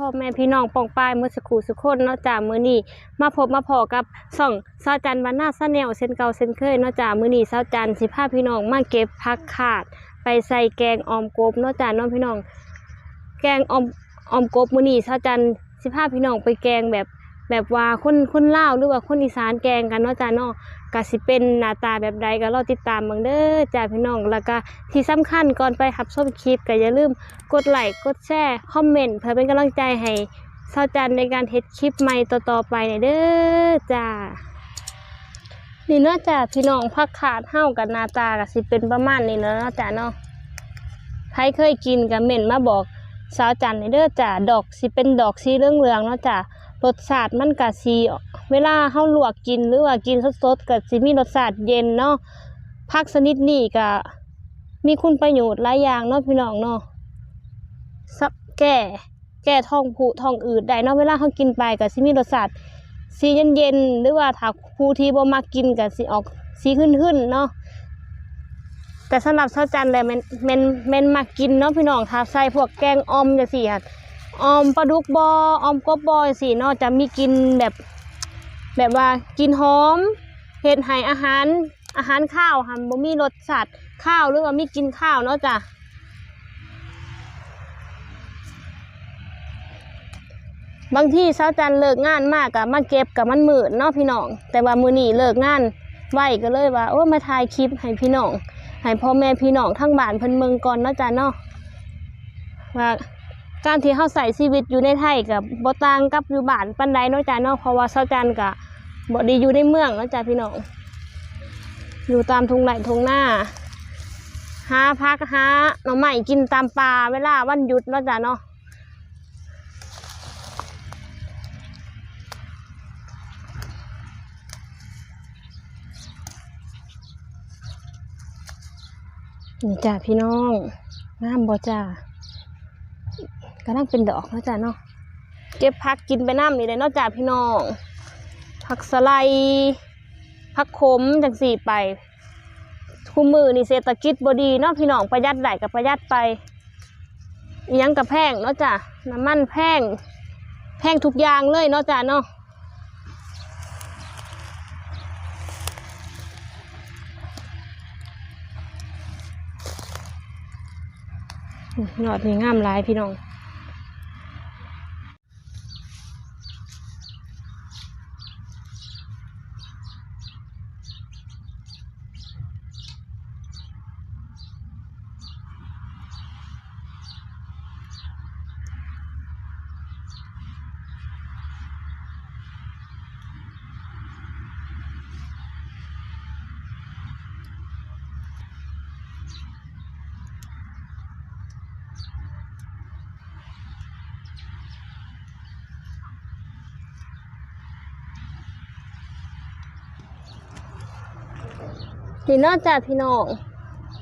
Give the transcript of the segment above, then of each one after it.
พ่อแม่พี่น้องปองปายมือสกูสุขคนเนาะจ่ามือนีมาพบมาพอกับส่องสาจันบร์วันหน้าซาแนลเส้นเก่าเส้นเคยเนาะจ่ามือนี้สาจันสิพาพี่น้องมาเก็บผักขาด ไปใส่แกงออมกบเนาะจ่าน้องพี่น้อง แกงออมออมกบมือนี้สาจันสิพาพี่น้องไปแกงแบบ แบบว่าคนคนลาวหรือว่าคนอีสานแกงกันเนาะจ้าเนาะก็สิเป็นหน้าตาแบบใดก็รอติดตามบิ่งเด้อจ้าพี่น้องแล้วก็ที่สำคัญก่อนไปรับชมคลิปก็อย่าลืมกดไลค์กดแชร์คอมเมนต์เพื่อเป็นกำลังใจให้สาวจันในการเฮ็ดคลิปใหม่ต่อๆไปเนี่ยเด้อจ้านี่เนาะจ้าพี่น้องพักขาดเฮ้ากับหนาตาก็สิเป็นประมาณนี้เนาะจ้าเนาะใครเคยกินกับเหม่นมาบอกสาวจันในเด้อจ้าดอกสิเป็นดอกสีเหลืองๆเนาะจ้า รสชาติมันก็สีเวลาเฮาลวกกินหรือว่ากินสดๆก็สิมีรสชาติเย็นเนาะผักชนิดนี้ก็มีคุณประโยชน์หลายอย่างเนาะพี่น้องเนาะซับแก้แก้ท้องผูท้องอืดได้เนาะเวลาเขากินไปก็สิมีรสชาติสีเย็นๆหรือว่าถ้าผู้ที่บ่มักกินก็สิออกสีขึ้นๆเนาะแต่สำหรับเช้าจันเลยแมนแมนแมนมักกินเนาะพี่น้องถ้าใส่พวกแกงออมจังซี่ค่ะ ออมปลาดุกบอออมกบบอจังซี่เนาะจะมีกินแบบแบบว่ากินหอมเฮ็ดให้อาหารอาหารข้าวค่ะบ่มีรสชาติข้าวหรือว่ามีกินข้าวเนาะจ้ะบางที่สาวจันเลิกงานมากกับมาเก็บกับมันมืดเนาะพี่น้อง แต่ว่ามือหนีเลิกงานไหวก็เลยว่าโอ้มาถ่ายคลิปให้พี่น้องให้พ่อแม่พี่น้องทั้งบ้านเพิ่นเมืองก่อนเนาะจ้ะเนาะว่า การที่เฮาใส่ชีวิตอยู่ในไทยกับบ่ต่างกับอยู่บ้านปานใดนาะจ้ะเนาะเพราะว่าสาจันก็บ่ด้อยู่ในเมืองนาะจ้ะพี่น้องอยู่ตามทุ่งไร่ทุ่งนาหาพักหาหน่อไม้กินตามป่าเวลาวันหยุดนาะจ้ะเนาะนี่จ้าพี่น้องงามบ่จ้า กำลังเป็นดอกเนาะจ้าเนาะเก็บผักกินไปน้ำนี่เลยเนาะจ้าพี่น้อง ผักสไลด์ผักขมจังสี่ไปคู่มือนี่เศรษฐกิจบดีเนาะพี่น้องประหยัดได้กับประหยัดไปอิหยังกับแพงเนาะจ้าน้ำมันแพงแพงทุกอย่างเลยเนาะจ้าเนาะยอดนี่งามหลายพี่น้อง นี่เนอกจาพี่น้อง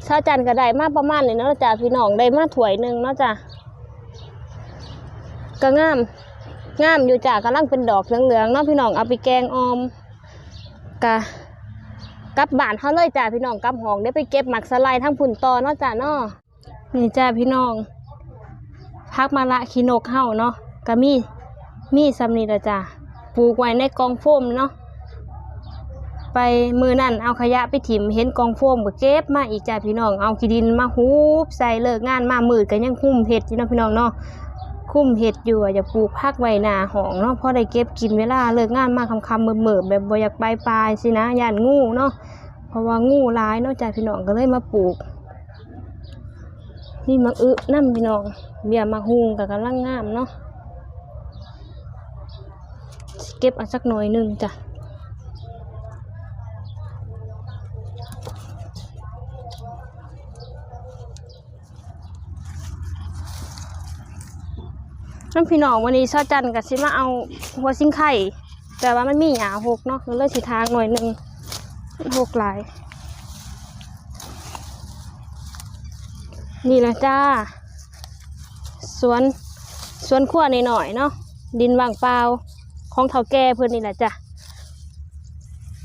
ชาจันทร์ก็ได้มาประมาณนี้เนาะจ้ะพี่น้องได้มาถ้วยหนึ่งเนาะจ้ะก็งามงามอยู่จ้ะกำลังเป็นดอกเหลืองๆเนาะพี่น้องเอาไปแกงออมกะกลับบ้านเขาเลยจ้ะพี่น้องกลับห้องได้ไปเก็บหมักสไลด์ทั้งผุ่นตอเนาะจ้ะเนาะนี่จ้ะพี่น้องพักมาละขีนกเฮาเนาะก็มีมีสำนีละจ้ะปลูกไว้ในกองโฟมเนาะ ไปมือนั่นเอาขยะไปถิ่มเห็นกองโฟมก็เก็บมาอีกจ้าพี่น้องเอาขี้ดินมาฮูบใส่เลิกงานมามืดก็ยังคุ้มเห็ดอยู่นาะพี่น้องเนาะคุ้มเห็ดอยู่อย่าปลูกพักไว้หนาหองเนาะพอได้เก็บกินเวลาเลิกงานมาคำคำๆเมื่อแบบบ่อยากไปปลายสินะย่านงูเนาะเพราะว่างูร้ายเนาะจ้าพี่น้องก็เลยมาปลูก นี่มักอึน้ำพี่น้องเบียมักฮุงกับกำลังงามเนาะเก็บเอาสักหน่อยหนึ่งจ้ะ น้ำพี่น้องวันนี้เช้าจันทร์กับสิมาเอาหัวซิงไข่ แต่ว่ามันมีหยาหกเนาะก็เลยสิทางหน่อยหนึ่งหกหลาย นี่แหละจ้า สวนสวนขั้วหน่อยๆเนาะดินว่างเปล่าของเถาแก่เพื่อนนี่แหละจ้ะ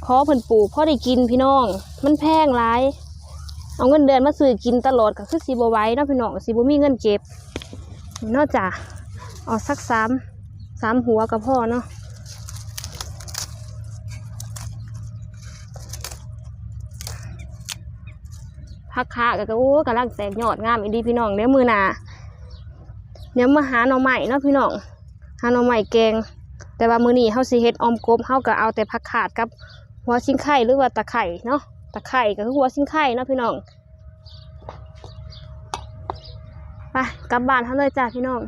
ขอเพิ่อนปลูกพ่อได้กินพี่น้อง มันแพงหลาย เอาเงินเดือนมาซื้อกินตลอดก็คือสีบไว้เนาะพี่น้องสีบมีเงินเก็บนอกจาก เอาสักสามสามหัวกับพ่อเนาะพักขาก็โอ้กำลังแตกยอดงามอีดีพี่น้องเดี๋ยวมือหนาเดี๋ยวมาหาหน่อใหม่เนาะพี่น้องหาหน่อใหม่แกง แต่ว่ามือนี้เฮาสิเฮ็ดอมกบเฮาก็เอาแต่ผักขาดกับหัวชิงไข่หรือว่าตะไคร่เนาะตะไคร่ก็คือหัวชิงไข่เนาะพี่น้องไปกลับบ้านเฮาเลยจ้าพี่น้อง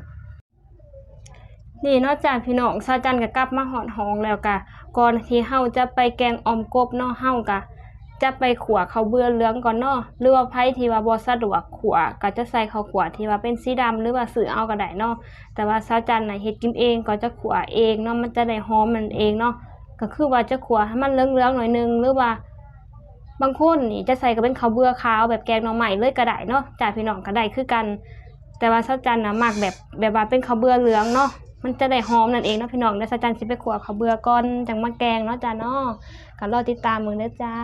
นี่นอกจากพี่น้องซาจันก็กลับมาหอดหองแล้วกะก่อนที่เฮาจะไปแกงออมกบเนาะเฮากะจะไปขัวข้าเบื่อเหลืองก่อนเนาะหรือว่าไผที่ว่าบ่สะดวกขัวก็จะใส่เขาขัวที่ว่าเป็นสีดำหรือว่าซื้อเอาก็ได้เนาะแต่ว่าซาจันน่ะเฮ็ดกินเองก็จะขัวเองเนาะมันจะได้หอมมันเองเนาะก็คือว่าจะขัวให้มันเหลืองๆหน่อยนึงหรือว่า บางคนนี่จะใส่ก็เป็นข้าวเบื่อขาวแบบแกงหน่อไม้เลยก็ได้เนาะจ้าพี่น้องก็ได้คือกัน แต่ว่าซาจันนะมักแบบแบบว่าเป็นข้าวเบื่อเหลืองเนาะ มันจะได้หอมนั่นเองเนาะพี่น้องเดี๋ยวซาจันสิไปขัวข้าเบื่อก่อนจังมาแกงเนาะจ้าเนาะก็รอติดตามมึงเด้อจ้า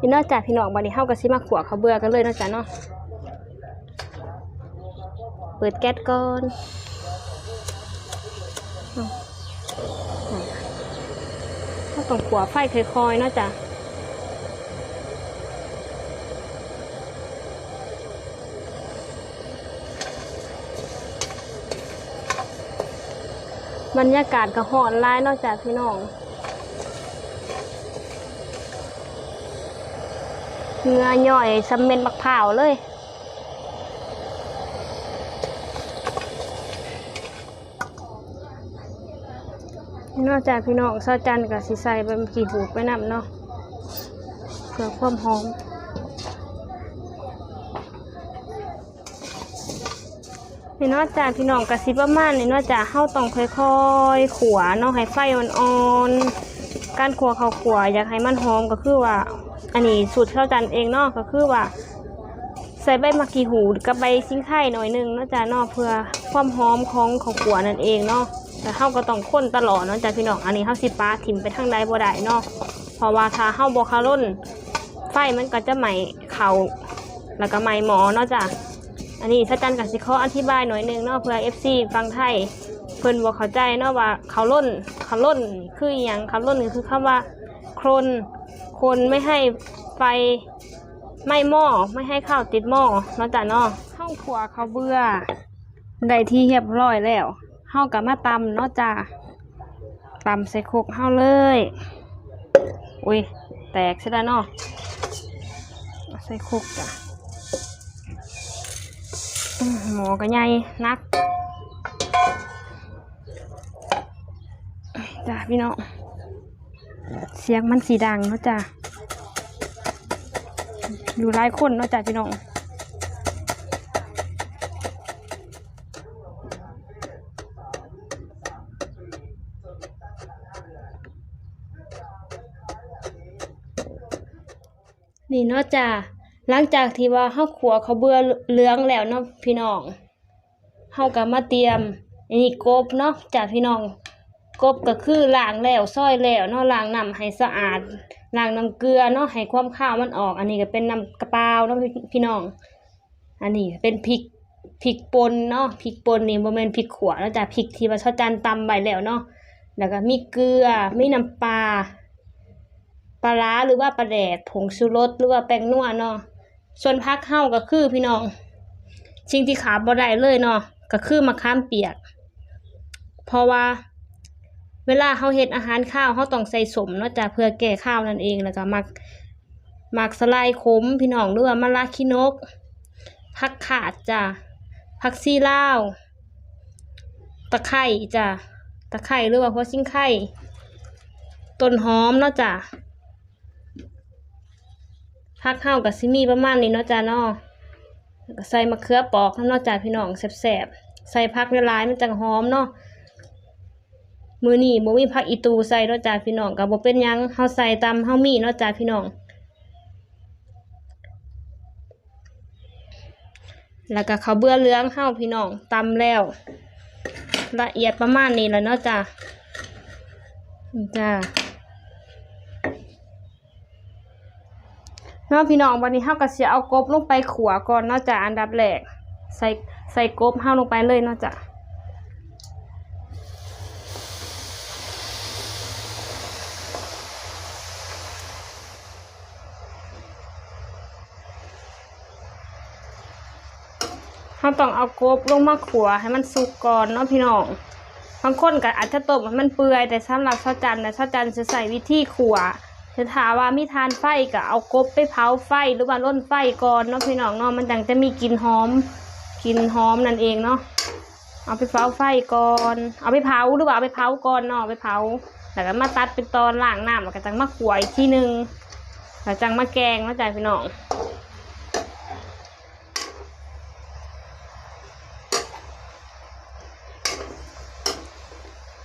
นี่นอกจากพี่น้องบัดนี้เฮาก็สิมาขัวข้าเบื่อกันเลยเนาะจ้าเนาะเปิดแก๊สก่อนเอาถ้าต้องขัวไฟค่อยๆเนาะจ้า บรรยากาศก็หอนร้ายนอกจากพี่น้องเงือย่อยสำเม็นบักเผาวเลยนอกจากพี่น้องเสาจันกับสีใส่เป็นกี่หูไปนำเนาะเพื่อความหอม นี่นอกจากพี่น้องกระซิบประมาณนี่นอกจากเฮาต้องค่อยๆ ขัวเนาะให้ไฟอ่อนๆการขัวเขาวขัวอยากให้มันหอมก็คือว่า อันนี้สูตรเท่าจันเองเนาะก็คือว่า ใส่ใบมะกีหูกับใบซิงไข่หน่อยหนึงนาจ้ะเนาะเพื่อความหอมของข้าวขัวนั่นเองเนาะแต่เฮาก็ต้องคนตลอดเนาะจ้ะพี่น้องอันนี้เฮาสิปาถิ่มไปทางใดบ่ได้เนาะเพราะว่าถ้าเฮาบ่คาร่นไฟมันก็จะไหมเขาแล้วก็ไหมหมอเนาะจ้ะ อันนี้ถ้าจันกับสิขออธิบายหน่อยหนึงเนาะเพื่อ FC ฟังไทยเพิ่นบ่เข้าใจเนาะว่าเขาล่นเขาล่นคืออหยังเขาล่นคือคำว่าโครนคนไม่ให้ไฟไหม้หม้อไม่ให้ข้าวติดหม้อเนาะจ้ะเนาะข้าวขัวเขาวเบื่อได้ที่เรียบร้อยแล้วเฮากับมาตำเนาะจ้ะตำใส่ครกเฮาเลยอุ้ยแตกใช่แล้วเนาะเอาใส่ครกจ้ะ หมอก็ใหญ่นักจ้ะพี่น้องเสียงมันสีดังเนาะจ้ะอยู่หลายคนเนาะจ้ะพี่น้องนี่เนาะจ้ะ หลังจากที่ว่าเฮาขัวเขาเบื่อเหลืองแล้วเนาะพี่น้องเฮาก็มาเตรียมอันนี้กบเนาะจ้ะพี่น้องกบก็คือล้างแล้วซอยแล้วเนาะล้างน้ำให้สะอาดล้างน้ำเกลือเนาะให้ความข้าวมันออก อันนี้ก็เป็นน้ำกระเปาเนาะพี่น้อง อันนี้เป็นพริกพริกป่นเนาะพริกป่นนี่บ่แม่นพริกขัวเนาะจ้ะพริกที่ว่าชาวจันตำไว้แล้วเนาะแล้วก็มีเกลือมีน้ำปลาปลาร้าหรือว่าปลาแดดผงชูรสหรือว่าแป้งนัวเนาะ ส่วนพักเฮาก็คือพี่น้องสิ่งที่ขาดบ่ได้เลยเนาะก็คือมะขามเปียก เพราะว่า เวลาเฮาเฮ็ดอาหารข้าวเฮาต้องใส่สมเนาะจ้ะเพื่อแก้ข้าวนั่นเองแล้วก็มักมักสไลด์ขมพี่น้องหรือว่ามะระขี้นกผักขาดจ้ะผักซีลาวตะไคร้จ้ะตะไคร้หรือว่าหัวซิงไข่ต้นหอมเนาะจ้ะ พักเข้ากับซิมีประมาณนี้เนาะจ้าเนาะใส่มะเขือปอกเนาะจ้าพี่น้องแซ่บๆใส่ผักละลายมันจังหอมเนาะมือนี้บ่มีผักอีตูใส่เนาะจ้าพี่น้องก็บ่เป็นยังเฮาใส่ตามเฮามีเนาะจ้าพี่น้องแล้วก็ข้าวเบื่อเลืองเฮาพี่น้องตำแล้ว ละเอียดประมาณนี้แล้วเนาะจ้าจ้า นาะพี่น้องวันนี้เฮาก็สิเอากบลงไปขัวก่อนเนาะจ้ะอันดับแรกใส่ใส่กบเฮาลงไปเลยเนาะจ้ะเราต้องเอากบลงมาขัวให้มันสุกก่อนเนาะพี่น้องบางคนก็อาจจะต้มให้มันเปื่อยแต่สำหรับข้าวจันทร์นะข้าวจันทร์จะใส่วิธีขัว จะถามว่ามีทานไฟก็เอากบไปเผาไฟหรือว่าร่นไฟก่อนเนาะพี่น้องเนาะมันจังจะมีกลิ่นหอมกลิ่นหอมนั่นเองเนาะเอาไปเผาไฟก่อน เอาไปเผาหรือว่าเอาไปเผาก่อนเนาะไปเผาแล้วก็มาตัดเป็นตอนล่างน้ำแล้วก็จังมาขวยที่หนึ่งแล้วจังมาแกงเนาะจ้ะพี่น้อง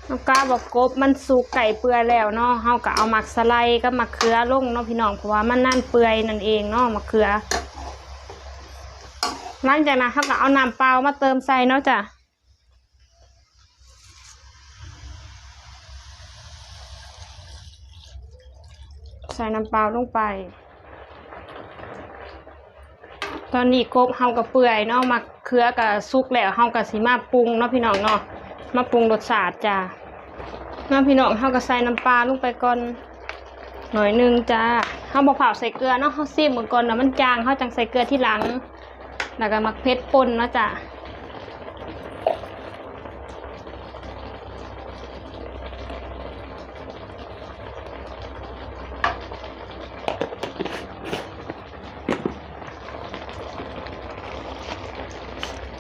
น้องกาบอกกบมันสุกไก่เปื่อยแล้วเนาะเฮาก็เอาหมักสไลด์กับหมักเขือลงเนาะพี่น้องเพราะว่ามันนั่นเปื่อยนั่นเองเนาะหมักเขือหลังจากนั้นเฮาก็เอาน้ำเปล่ามาเติมใส่เนาะจ้ะใส่น้ำเปล่าลงไป ตอนนี้กบเฮาก็เปื่อยเนาะหมักเขือก็สุกแล้วเฮาก็สิมาปรุงเนาะพี่น้องเนาะ มาปรุงรสชาติจ้าน้ำพี่น้องเฮาก็ใส่น้ำปลาลงไปก่อนหน่อยหนึงจ้าเฮาบ่เผาใส่เกลือเนาะเฮาซิมเหมือนก่อนนะมันจางเฮาจังใส่เกลือที่หลัง แล้วก็มักเพชรป่นเนาะจ้ะ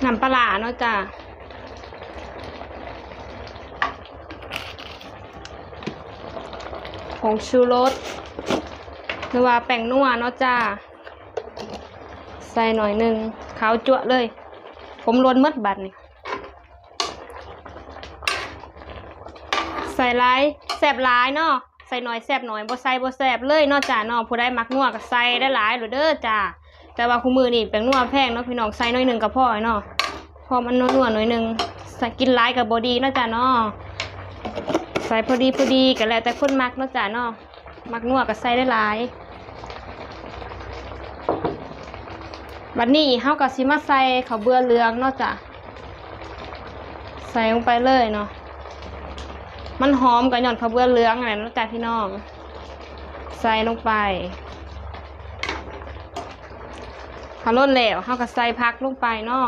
น้ำปลาร้าเนาะจ้ะ ผงชูรสหรือว่าแป้งนัวเนาะจ้า ใส่หน่อยหนึ่งขาวจั่วเลย ผมล้วนมดบัตรนี่ใส่หลายแสบหลายเนาะใส่หน่อยแสบหน่อยบ่ใส่บ่แสบเลยเนาะจ้าเนาะผู้ใดมักนัวก็ใส่ได้หลายหรือเด้อจ้าแต่ว่าคู่มือนี่แป้งนัวแพงเนาะพี่น้องใส่หน่อยหนึ่งก็พอเนาะพอมันนัวๆหน่อยหนึ่งใส่กินหลายกับบดีเนาะจ้าเนาะ ใส่พอดีพอดีกันแล้วแต่คนมักเนาะจ้ะเนาะมักนัวก็ใส่ได้หลายบัดนี้เฮาก็สิมาใส่ข้าวเบื่อเลืองเนาะจ้ะใส่ลงไปเลยเนาะมันหอมกับหย่อนข้าวเบื่อเลืองอะไรเนาะจ้ะพี่น้อง ใส่ลงไปพอล้นแล้วเฮาก็ใส่พักลงไปเนาะ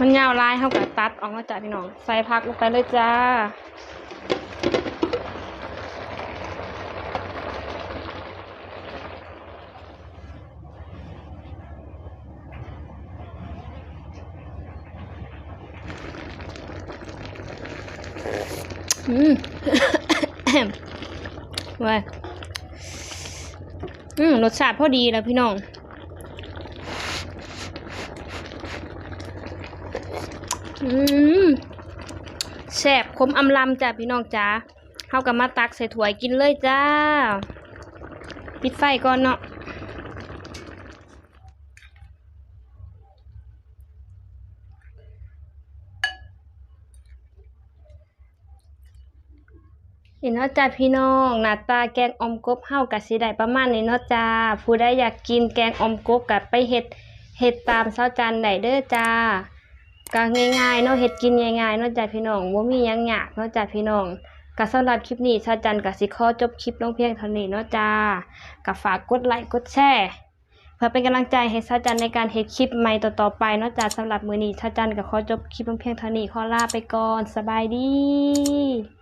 มันยาวลายเท่ากับตัดออกมาจากพี่น้อง ใส่พักลงไปเลยจ้า อืมเว้ยอืมรสชาติพอดีแล้วพี่น้อง อืมแซ่บคมอำลำจ้ะพี่น้องจ้าเฮากับมาตักใส่ถ้วยกินเลยจ้า ปิดไฟก่อนเนาะเห็นเนาะจ้าพี่น้องหน้าตาแกงอมกบเฮากะสิได้ประมาณนี้เนาะจ้าผู้ใดอยากกินแกงอมกบกะไปเฮ็ดเฮ็ดตามเซาจันได้เด้อจ้า ก็ง่ายๆเนาะเฮ็ดกินง่ายๆเนาะจ้ะพี่น้องบ่มีหยังยากเนาะจ้ะพี่น้องก็สำหรับคลิปนี้ชาจันก็สิขอจบคลิปลงเพียงเท่านี้เนาะจ้าก็ฝากกดไลค์กดแชร์เพื่อเป็นกำลังใจให้ชาจันในการเฮ็ดคลิปใหม่ต่อๆไปเนาะจ้าสำหรับมื้อนี้ชาจันก็ขอจบคลิปลงเพียงเท่านี้ขอลาไปก่อนสบายดี